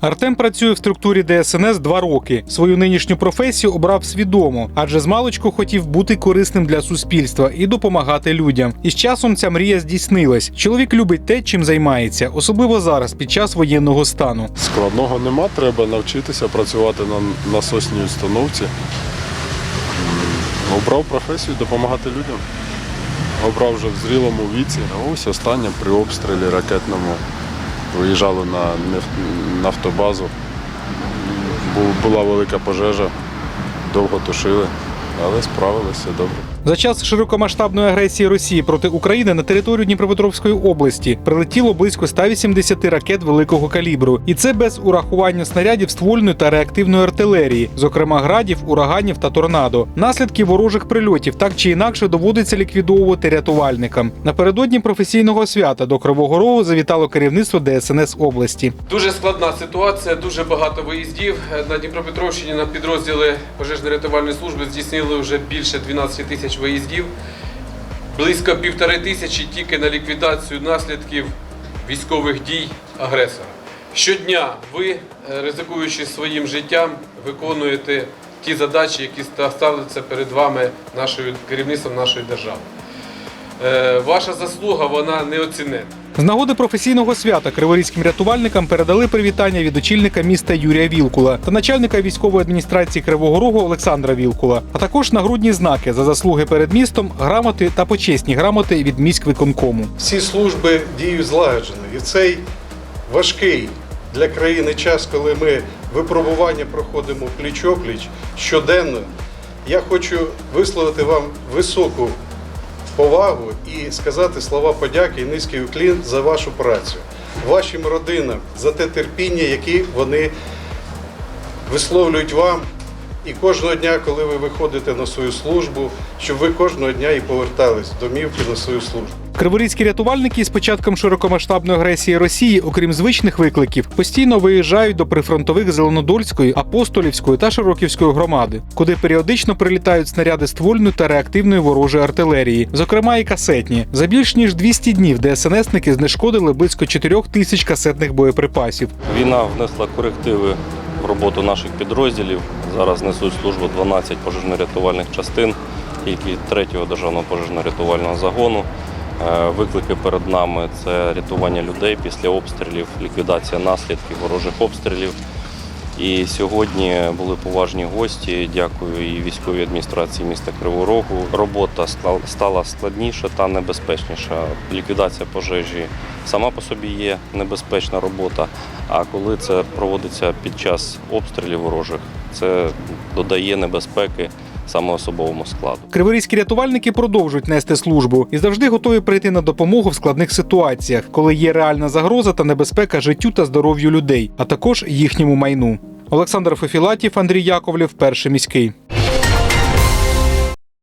Артем працює в структурі ДСНС два роки. Свою нинішню професію обрав свідомо, адже з хотів бути корисним для суспільства і допомагати людям. І з часом ця мрія здійснилась. Чоловік любить те, чим займається, особливо зараз, під час воєнного стану. Складного нема, треба навчитися працювати на насосній установці. Обрав професію допомагати людям. Обрав вже в зрілому віці. А ось останнє при обстрілі ракетному виїжджали на нафтобазу. Була велика пожежа, довго тушили, але справилися добре. За час широкомасштабної агресії Росії проти України на територію Дніпропетровської області прилетіло близько 180 ракет великого калібру, і це без урахування снарядів ствольної та реактивної артилерії, зокрема градів, ураганів та торнадо. Наслідки ворожих прильотів так чи інакше доводиться ліквідовувати рятувальникам. Напередодні професійного свята до Кривого Рогу завітало керівництво ДСНС області. Дуже складна ситуація, дуже багато виїздів. На Дніпропетровщині на підрозділи пожежно-рятувальної служби здійснили вже більше 12 тисяч виїздів. Близько півтори тисячі тільки на ліквідацію наслідків військових дій агресора. Щодня ви, е, ризикуючи своїм життям, виконуєте ті задачі, які ставляться перед вами нашою керівництвом нашої держави. Е, Ваша заслуга вона неоціненна. З нагоди професійного свята криворізьким рятувальникам передали привітання від очільника міста Юрія Вілкула та начальника військової адміністрації Кривого Рогу Олександра Вілкула, а також нагрудні знаки за заслуги перед містом, грамоти та почесні грамоти від міськвиконкому. всі служби діють злагоджено. І цей важкий для країни час, коли ми випробування проходимо пліч-опліч щоденно, я хочу висловити вам високу повагу і сказати слова подяки і низький уклін за вашу працю, вашим родинам за те терпіння, яке вони висловлюють вам. І кожного дня, коли ви виходите на свою службу, щоб ви кожного дня і повертались домівки на свою службу. Криворізькі рятувальники з початком широкомасштабної агресії Росії, окрім звичних викликів, постійно виїжджають до прифронтових Зеленодольської, Апостолівської та Широківської громади, куди періодично прилітають снаряди ствольної та реактивної ворожої артилерії, зокрема і касетні. За більш ніж 200 днів ДСНСники знешкодили близько 4 тисяч касетних боєприпасів. Війна внесла корективи в роботу наших підрозділів. Зараз несуть службу 12 пожежно-рятувальних частин, тільки 3-го державного пожежно-рятувального загону. Е, Виклики перед нами це рятування людей після обстрілів, ліквідація наслідків ворожих обстрілів. І сьогодні були поважні гості. Дякую і військовій адміністрації міста Кривого Рогу. Робота стала складніша та небезпечніша. Ліквідація пожежі сама по собі є небезпечна робота. А коли це проводиться під час обстрілів ворожих, це додає небезпеки саме особовому складу. Криворізькі рятувальники продовжують нести службу і завжди готові прийти на допомогу в складних ситуаціях, коли є реальна загроза та небезпека життю та здоров'ю людей, а також їхньому майну. Олександр Фефілатів, Андрій Яковлів, перший міський.